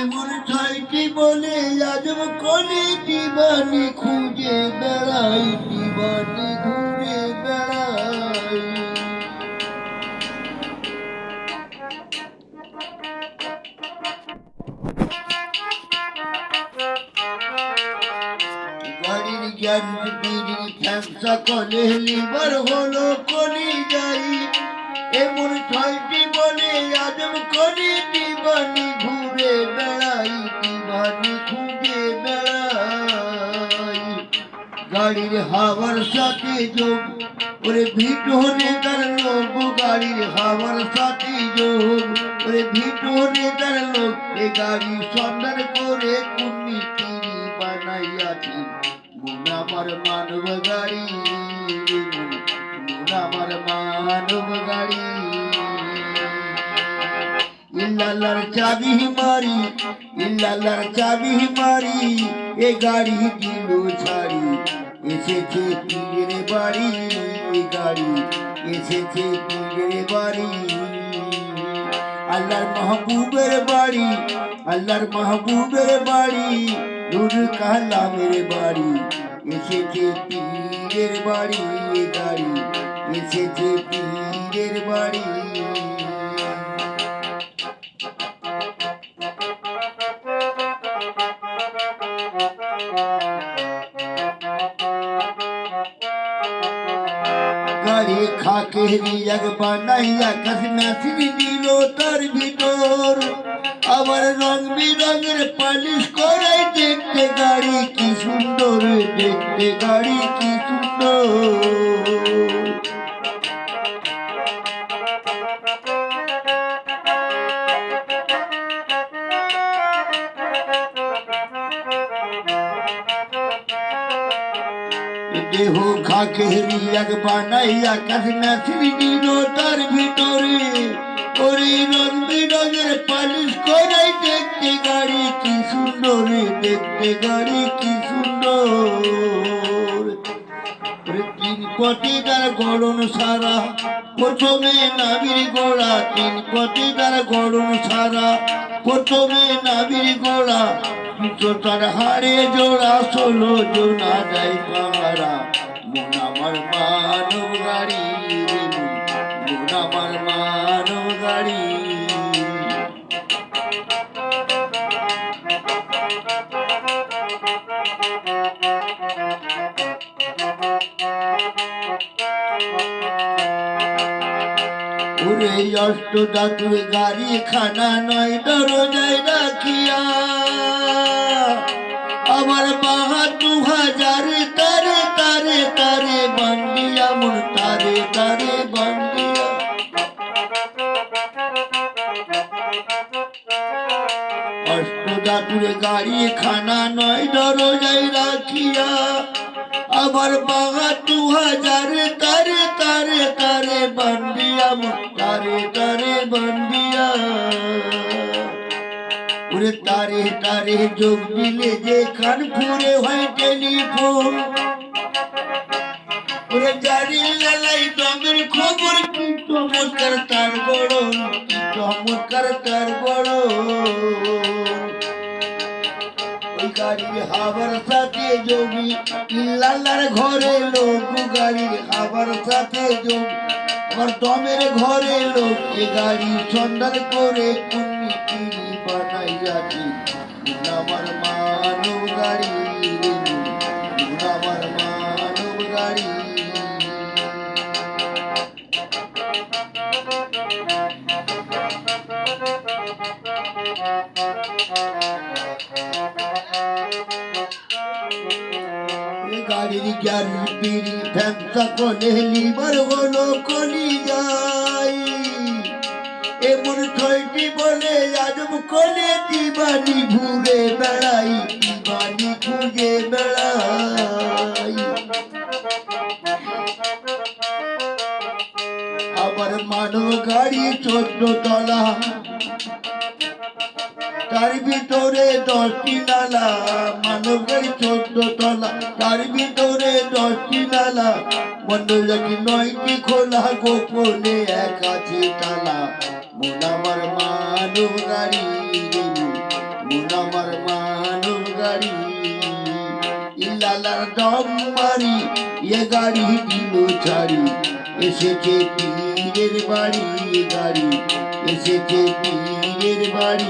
এমন ছয়টি বলে আজব কলি দিবানি খুঁজে বেড়াই, দিবানি ঘুরে বেড়াই। গাড়ির জ্ঞান বিড়ি হলো কলি যাই এমন ছয়টি বলে আজব কলি গাড়ির হাওয়ার সাথে যোগ, ওরে ভিটনে তার লোক, গাড়ির হাওয়ার সাথে যোগ, ওরে ভিটনে তার লোক, এ গাড়ি সন্ধান করে কুন্নি চিনি বানাইয়াছি আমার মানব গাড়ি আমার মানব গাড়ি। ইল্লাল্লাহর চাবি মারি, ইল্লাল্লাহর চাবি মারি, এ গাড়ি দিল ছাড়ি এসেছে পীরের বাড়ি, এ গাড়ি এসেছে পীরের বাড়ি। আল্লাহর মাহবুবের বাড়ি, আল্লাহর মাহবুবের বাড়ি, নূর কালামের বাড়ি, এসেছে পীরের বাড়ি, এ গাড়ি এসেছে পীরের বাড়ি। গাড়ি খাকে রিয়াক বানাইয়া কাশ মেশিন দিল তার ভিতর আবার রং বিরঙের পালিশ করাই দেখতে গাড়ি কি সুন্দর দেখতে গাড়ি কি সুন্দর দেহ খাকে রিয়াক বানাইয়া কাশ মেশিন দিল তার ভিতরে। ওরে রং বিরঙের পালিশ করাই দেখতে গাড়ি কি সুন্দর দেখতে গাড়ি কি সুন্দর। কোটি তার গড়ন সারা প্রথমে নাবির গোড়া তিন কোটি তার সারা প্রথমে নাবির গোড়া তো তার হাড়ে জোড়া, ষোলো জোনা যায় পাহারা। মন আমার মানব গাড়ি মন আমার মানব গাড়ি। ওরে অষ্ট দাতুর গাড়ি খানা নয়, দরজায় রাখিয়া। আমার বাহা দু হাজার, তারে তারে তারে বান্ডিয়া মন তারে তারে বান্ডিয়া অষ্ট দাতুর গাড়ি খানা নয়, দরজায় রাখিয়া। আবার বাঘা দু হাজার, তারে তারে তারে বান্ডিয়া, তারে তারে বান্ডিয়া। ওরে তারে তারে যোগ দিলে যে কানপুরে হয় টেলিফোন। ওরে দমের খবর তার গাড়ির হাবার সাথে যোগী লালার ঘরে লোক, গাড়ির হাবার সাথে যোগী আমার দমের ঘরে লোক, এ গাড়ি সন্ধান করে কুন্নি চিনি বানাইয়াছি আমার মানব গাড়ি আমার মানব গাড়ি গাড়ির জ্ঞান বিড়ি ফ্যাংসা কলে লিভার হলো কলি যাই। এমন ছয়টি বলে আজব কলে দিবানি ঘুরে বেড়াই, দিবানি খুঁজে বেড়াই। আবার মানব গাড়ি চোদ্দ তলা তার ভিতরে দশটি নালা মানব গাড়ি চোদ্দ তলা। তার ভিতরে দশটি নালা মন্ডলাটি নয়টি খোলা, গোপনে এক আছে তালা। মন আমার মা মানব গাড়ি মন আমার মানব গাড়ি। ইল্লালার দম মারি, এ গাড়ি দিল ছাড়ি এসেছে পীরের বাড়ি গাড়ি। এসেছে পীরের বাড়ি।